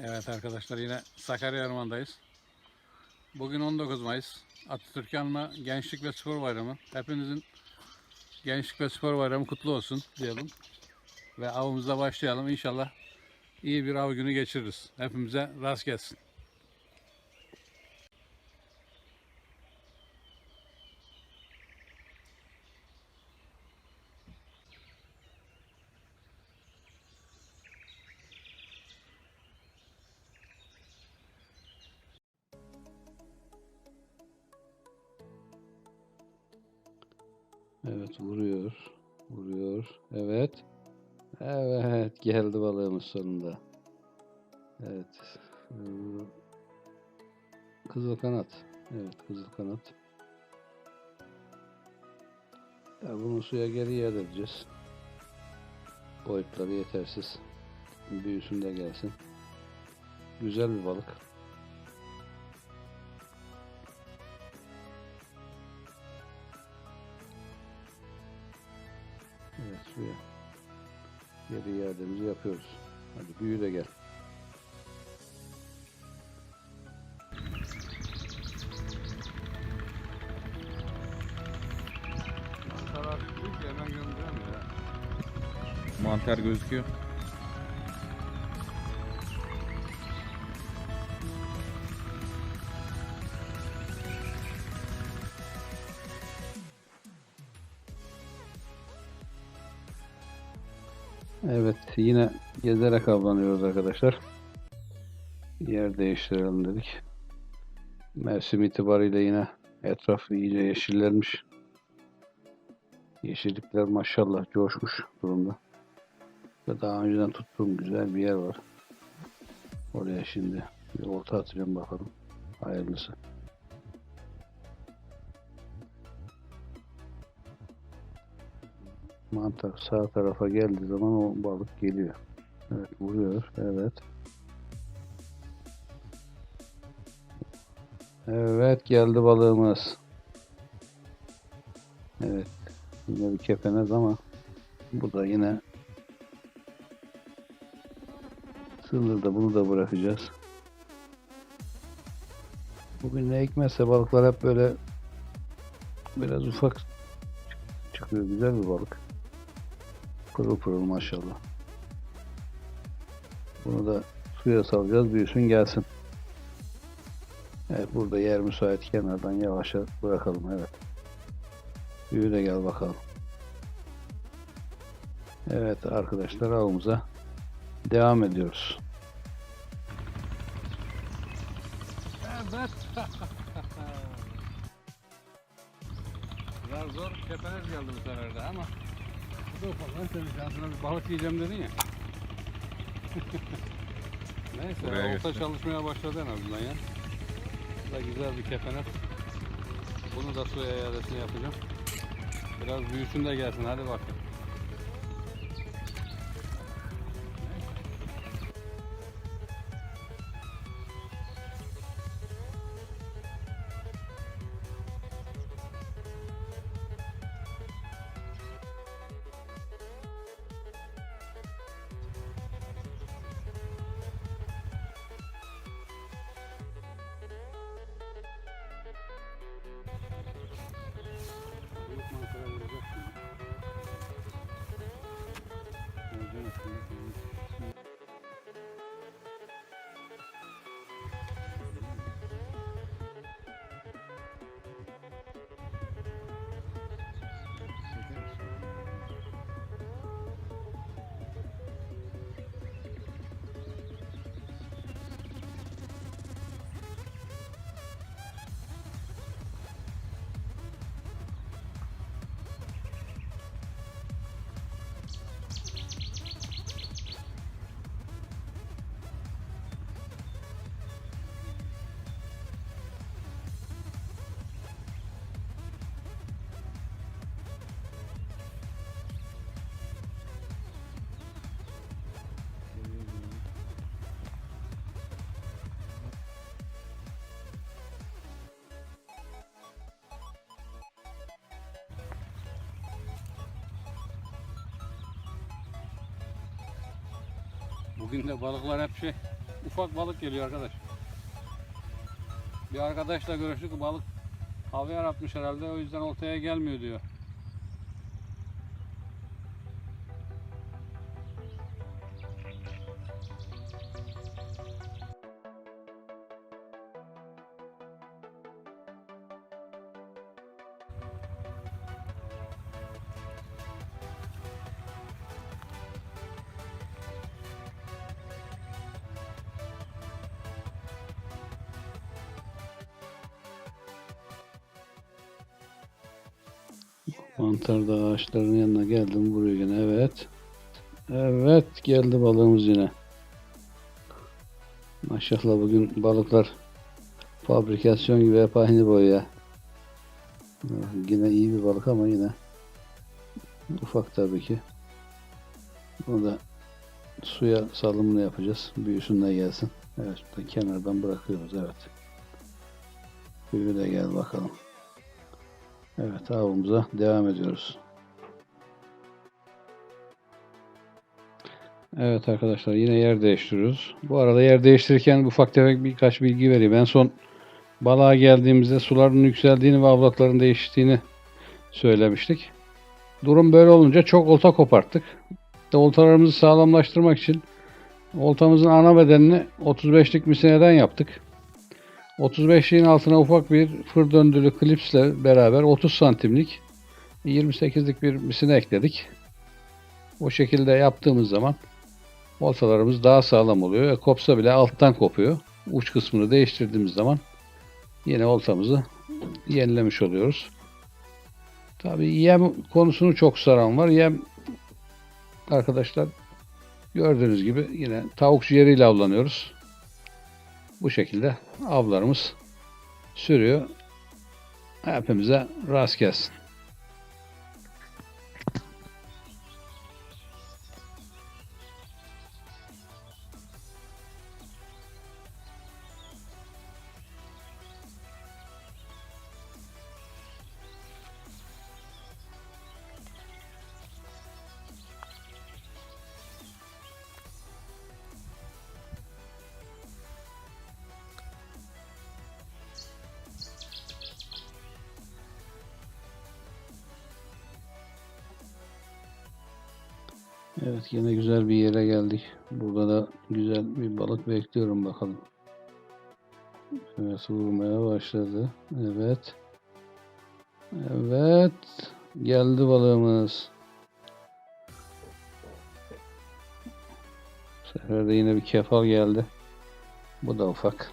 Evet arkadaşlar yine Sakarya Orman'dayız. Bugün 19 Mayıs. Atatürk Anma Gençlik ve Spor Bayramı. Hepinizin Gençlik ve Spor Bayramı kutlu olsun diyelim. Ve avımıza başlayalım. İnşallah iyi bir av günü geçiririz. Hepimize rast gelsin. Evet vuruyor. Vuruyor. Evet. Evet geldi balığımız sonunda. Evet. Ee, Kızıl kanat. Evet kızıl kanat. Ya bunu suya geri iade edeceğiz. Boyutları yetersiz. Büyüsün de gelsin. Güzel bir balık. Suya. Geri iademizi yapıyoruz. Hadi büyü de gel. Mantar gözüküyor. Evet yine gezerek avlanıyoruz arkadaşlar. Yer değiştirelim dedik. Mevsim itibariyle yine etraf iyice yeşillenmiş. Yeşillikler maşallah coşmuş durumda. Ve daha önceden tuttuğum güzel bir yer var. Oraya şimdi bir olta atacağım bakalım. Hayırlısı. Mantar sağ tarafa geldiği zaman o balık geliyor. Evet vuruyor. Evet. Evet geldi balığımız. Evet. Yine bir kepenez ama bu da yine sınırda bunu da bırakacağız. Bugün ne hikmetse balıklar hep böyle biraz ufak çıkıyor. Güzel bir balık. Pırıl pırıl maşallah. Bunu da suya salacağız. Büyüsün gelsin. Evet burada yer müsait kenardan yavaşça bırakalım. Evet. Büyü de gel bakalım. Evet arkadaşlar avımıza devam ediyoruz. Evet. Biraz zor kepenez geldi bu sefer de ama senin şansına bir balık yiyeceğim dedin ya. Neyse Buraya olta götür. çalışmaya başladı en azından ya. Bu da güzel bir kepenet. Bunu da suya iadesini yapacağım. Biraz büyüsün de gelsin hadi bakın. Bugün de balıklar hep şey ufak balık geliyor arkadaş. Bir arkadaşla görüştük balık hava yaratmış herhalde o yüzden ortaya gelmiyor diyor. Mantar da ağaçların yanına geldim buraya yine evet. Evet geldi balığımız yine. Maşallah bugün balıklar fabrikasyon gibi hep aynı boya. Yine iyi bir balık ama yine ufak tabii ki. Bunu da suya salımını yapacağız. Büyüsün de gelsin. Evet kenardan bırakıyoruz evet. Büyü de gel bakalım. Evet avımıza devam ediyoruz. Evet arkadaşlar yine yer değiştiriyoruz. Bu arada yer değiştirirken ufak tefek birkaç bilgi vereyim. En son balığa geldiğimizde suların yükseldiğini ve avlatların değiştiğini söylemiştik. Durum böyle olunca çok olta koparttık. De oltalarımızı sağlamlaştırmak için oltamızın ana bedenini 35'lik misineden yaptık. 35'liğin altına ufak bir fır döndülü klipsle beraber 30 santimlik 28'lik bir misine ekledik. O şekilde yaptığımız zaman oltalarımız daha sağlam oluyor. E, kopsa bile alttan kopuyor. Uç kısmını değiştirdiğimiz zaman yine oltamızı yenilemiş oluyoruz. Tabii yem konusunu çok saran var. Yem arkadaşlar gördüğünüz gibi yine tavuk ciğeriyle avlanıyoruz. Bu şekilde avlarımız sürüyor. Hepimize rast gelsin. Evet yine güzel bir yere geldik. Burada da güzel bir balık bekliyorum bakalım. Evet vurmaya başladı. Evet. Evet. Geldi balığımız. Bu sefer de yine bir kefal geldi. Bu da ufak.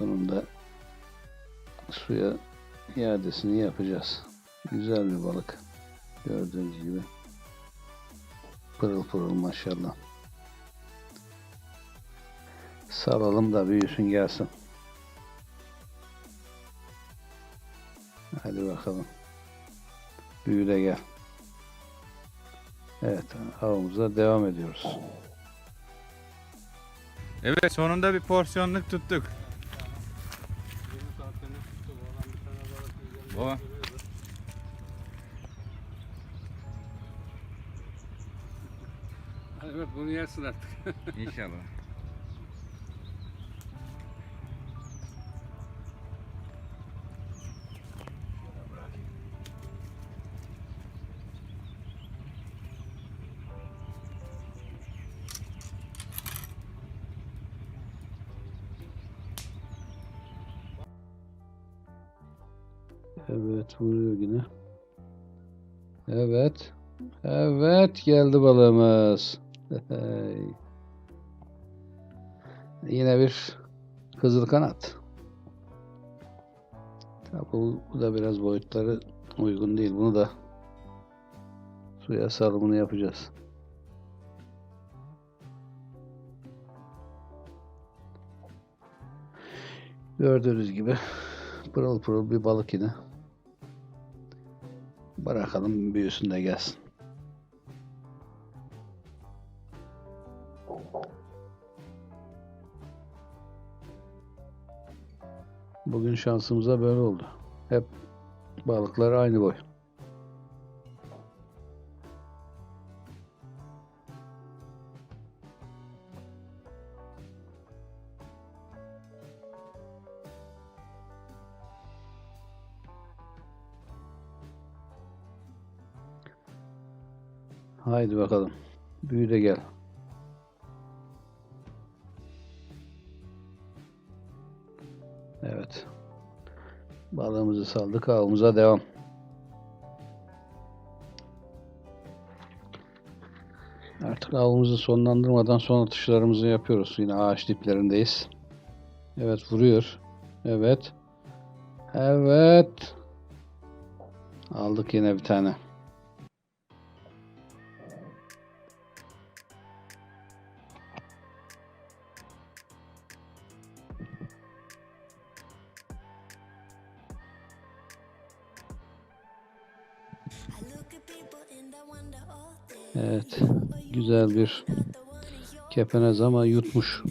Bunun da suya iadesini yapacağız. Güzel bir balık. Gördüğünüz gibi. Pırıl pırıl maşallah. Salalım da büyüsün gelsin. Hadi bakalım. Büyü de gel. Evet avımıza devam ediyoruz. Evet sonunda bir porsiyonluk tuttuk. O. Evet bunu yersin artık. İnşallah. Evet vuruyor yine. Evet. Evet geldi balığımız. Yine bir kızıl kanat. Tabi bu, bu da biraz boyutları uygun değil. Bunu da suya salımını yapacağız. Gördüğünüz gibi pırıl pırıl bir balık yine. Bırakalım büyüsün de gelsin. Bugün şansımıza böyle oldu. Hep balıklar aynı boy. Haydi bakalım. Büyü de gel. Evet. Balığımızı saldık. Avımıza devam. Artık avımızı sonlandırmadan son atışlarımızı yapıyoruz. Yine ağaç diplerindeyiz. Evet vuruyor. Evet. Evet. Aldık yine bir tane. Güzel bir kepenez ama yutmuş.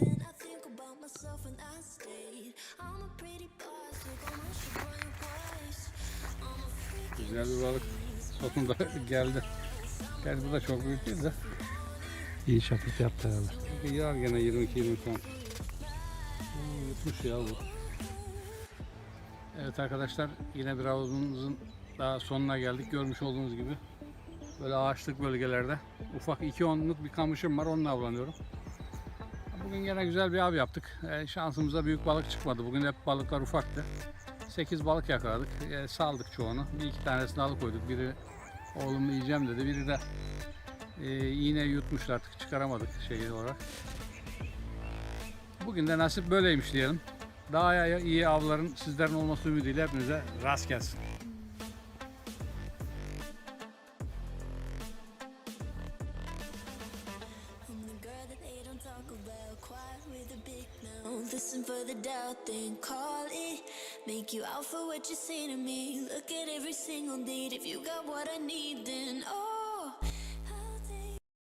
Güzel bir balık sonunda geldi. Gerçi bu da çok büyük değil de. İyi şaklık yaptı herhalde. Yar gene 22-20 ton. Hmm, Yutmuş ya bu. Evet arkadaşlar yine bir avımızın daha sonuna geldik. Görmüş olduğunuz gibi böyle ağaçlık bölgelerde ufak 2 onluk bir kamışım var onunla avlanıyorum. Bugün gene güzel bir av yaptık. Ee, şansımıza büyük balık çıkmadı. Bugün hep balıklar ufaktı. 8 balık yakaladık. Ee, saldık çoğunu. Bir iki tanesini alıkoyduk. Biri oğlum yiyeceğim dedi. Biri de e, yine yutmuş artık çıkaramadık şey olarak. Bugün de nasip böyleymiş diyelim. Daha iyi avların sizlerin olması ümidiyle hepinize rast gelsin. You out for what you say to me. Look at every single date. If you got what I need, then oh.